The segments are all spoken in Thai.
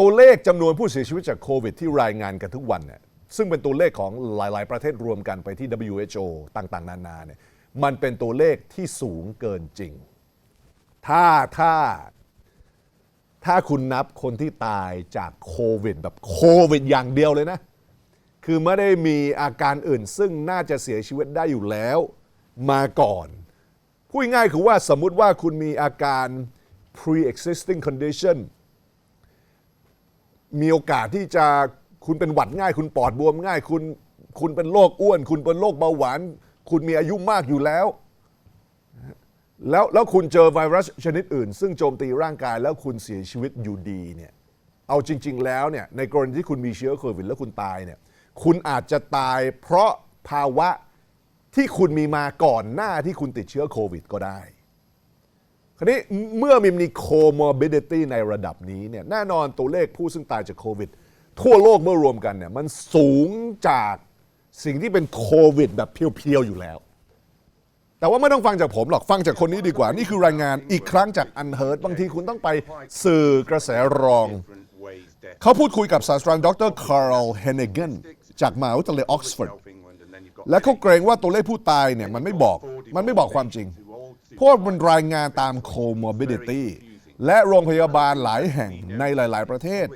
ตัวเลขจำนวนผู้เสียชีวิตจากโควิดที่รายงานกันทุกวันเนี่ยซึ่งเป็นตัวเลขของหลาย ๆ ประเทศรวมกันไปที่ WHO ต่าง ๆ นานาเนี่ยมันเป็นตัวเลขที่สูงเกินจริง ถ้าถ้าถ้าคุณนับคนที่ตายจากโควิดแบบโควิดอย่างเดียวเลยนะ คือไม่ได้มีอาการอื่นซึ่งน่าจะเสียชีวิตได้อยู่แล้วมาก่อน พูดง่ายคือว่าสมมุติว่าคุณมีอาการ pre-existing condition มีโอกาสที่จะคุณเป็นหวัดง่าย คุณปอดบวมง่าย คุณคุณเป็นโรคอ้วน คุณเป็นโรคเบาหวาน คุณมีอายุมากอยู่แล้ว แล้วแล้วคุณเจอไวรัสชนิดอื่น ซึ่งโจมตีร่างกายแล้วคุณเสียชีวิตอยู่ดีเนี่ยเอาจริง ๆ แล้วเนี่ยในกรณีที่คุณมีเชื้อโควิดแล้วคุณตายเนี่ยคุณอาจจะตายเพราะภาวะที่คุณมีมาก่อนหน้าที่คุณติดเชื้อโควิดก็ได้ คราวนี้เมื่อมีมี comorbidity ในระดับนี้เนี่ยแน่นอนตัวเลขผู้ซึ่งตายจากโควิด ทั่วโลกเมื่อรวมกันเนี่ยมันสูงจากสิ่งที่เป็นโควิดแบบเพียวๆ อยู่แล้ว แต่ว่าไม่ต้องฟังจากผมหรอกฟังจากคนนี้ดีกว่า นี่คือรายงานอีกครั้งจากอันเฮิร์ตบางทีคุณต้องไปสื่อกระแสรอง เขาพูดคุยกับศาสตราจารย์ดรคาร์ลเฮเนเกนจากมหาวิทยาลัยออกซฟอร์ดและเขาเกรงว่าตัวเลขผู้ตายเนี่ยมันไม่บอกมันไม่บอกความจริง พราะว่ามันรายงานตาม comorbidity และโรงพยาบาลหลายแห่งในหลาย ๆ ประเทศ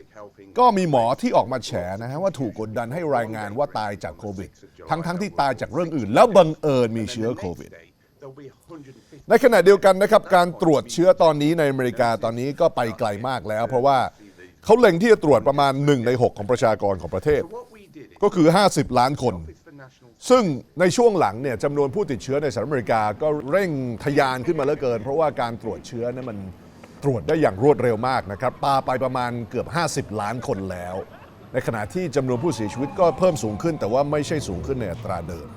ก็มีหมอที่ออกมาแฉนะฮะว่าถูกกดดันให้รายงานว่าตายจากโควิด ทั้งๆทที่ตายจากเรื่องอื่น แล้วบังเอิญมีเชื้อโควิด ในขณะเดียวกันนะครับการตรวจเชื้อตอนนี้ในอเมริกาตอนนี้ก็ไปไกลมากแล้ว เพราะว่าเขาเล็งที่จะตรวจประมาณ 1 ใน 6 ของประชากรของประเทศ ก็คือ 50 ล้านคน ซึ่งในช่วงหลังเนี่ยจำนวนผู้ติดเชื้อในสหรัฐอเมริกาก็เร่งทะยานขึ้นมาเหลือเกิน เพราะว่าการตรวจเชื้อนั้นมันตรวจได้อย่างรวดเร็วมากนะครับปาไปประมาณเกือบ 50 ล้านคนแล้ว ในขณะที่จำนวนผู้เสียชีวิตก็เพิ่มสูงขึ้น แต่ว่าไม่ใช่สูงขึ้นในอัตราเดิม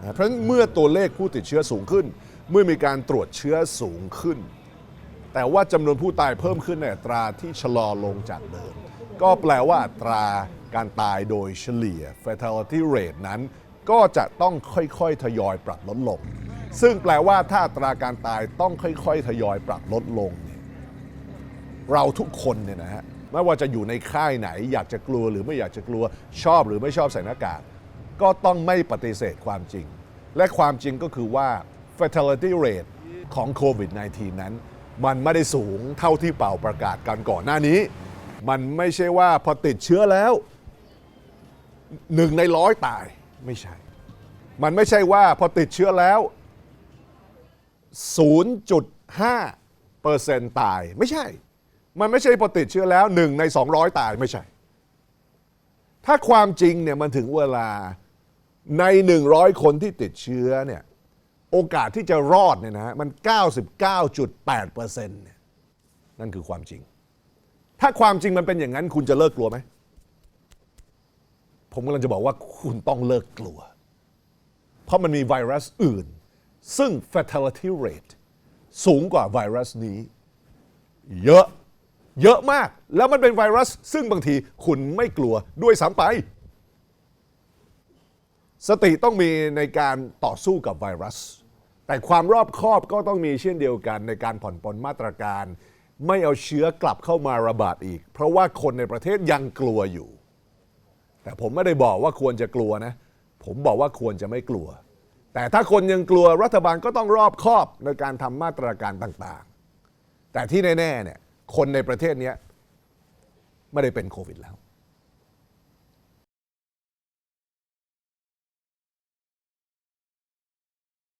นะเพราะฉะนั้นเมื่อตัวเลขผู้ติดเชื้อสูงขึ้น เมื่อมีการตรวจเชื้อสูงขึ้น แต่ว่าจำนวนผู้ตายเพิ่มขึ้นในอัตราที่ชะลอลงจากเดิม ก็แปลว่าอัตราการตายโดยเฉลี่ย fatality rate นั้น ก็จะต้องค่อยๆ ทยอยปรับลดลง ซึ่งแปลว่าถ้าอัตราการตายต้องค่อยๆ ทยอยปรับลดลงเนี่ยเราทุกคนเนี่ยนะฮะไม่ว่าจะอยู่ในค่ายไหน อยากจะกลัวหรือไม่อยากจะกลัวชอบหรือไม่ชอบใส่หน้ากากก็ต้องไม่ปฏิเสธความจริง และความจริงก็คือว่า fatality rate ของโควิด -19 นั้น มันไม่ได้สูงเท่าที่เป่าประกาศกันก่อนหน้านี้ มันไม่ใช่ว่าพอติดเชื้อแล้วหนึ่งในร้อยตายไม่ใช่ มันไม่ใช่ว่าพอติดเชื้อแล้ว 0.5เปอร์เซ็นต์ตายไม่ใช่ มันไม่ใช่พอติดเชื้อแล้วหนึ่งใน 200 ตายไม่ใช่ ถ้าความจริงเนี่ยมันถึงเวลาใน 100 คนที่ติดเชื้อเนี่ยโอกาสที่จะรอดเนี่ยนะฮะมัน 99.8เปอร์เซ็นต์เนี่ยนั่นคือความจริง ถ้าความจริงมันเป็นอย่างนั้น คุณจะเลิกกลัวไหม ผมกำลังจะบอกว่าคุณต้องเลิกกลัว เพราะมันมีไวรัสอื่น ซึ่ง fatality rate สูงกว่าไวรัสนี้ เยอะ เยอะมาก แล้วมันเป็นไวรัส ซึ่งบางทีคุณไม่กลัวด้วยซ้ำไป สติต้องมีในการต่อสู้กับไวรัส แต่ความรอบคอบก็ต้องมีเช่นเดียวกันในการผ่อนปลนมาตรการ ไม่เอาเชื้อกลับเข้ามาระบาดอีก เพราะว่าคนในประเทศยังกลัวอยู่ แต่ผมไม่ได้บอกว่าควรจะกลัวนะ ผมบอกว่าควรจะไม่กลัว แต่ถ้าคนยังกลัวรัฐบาลก็ต้องรอบคอบในการทำมาตรการต่างๆ แต่ที่แน่ๆเนี่ยคนในประเทศนี้ไม่ได้เป็นโควิดแล้ว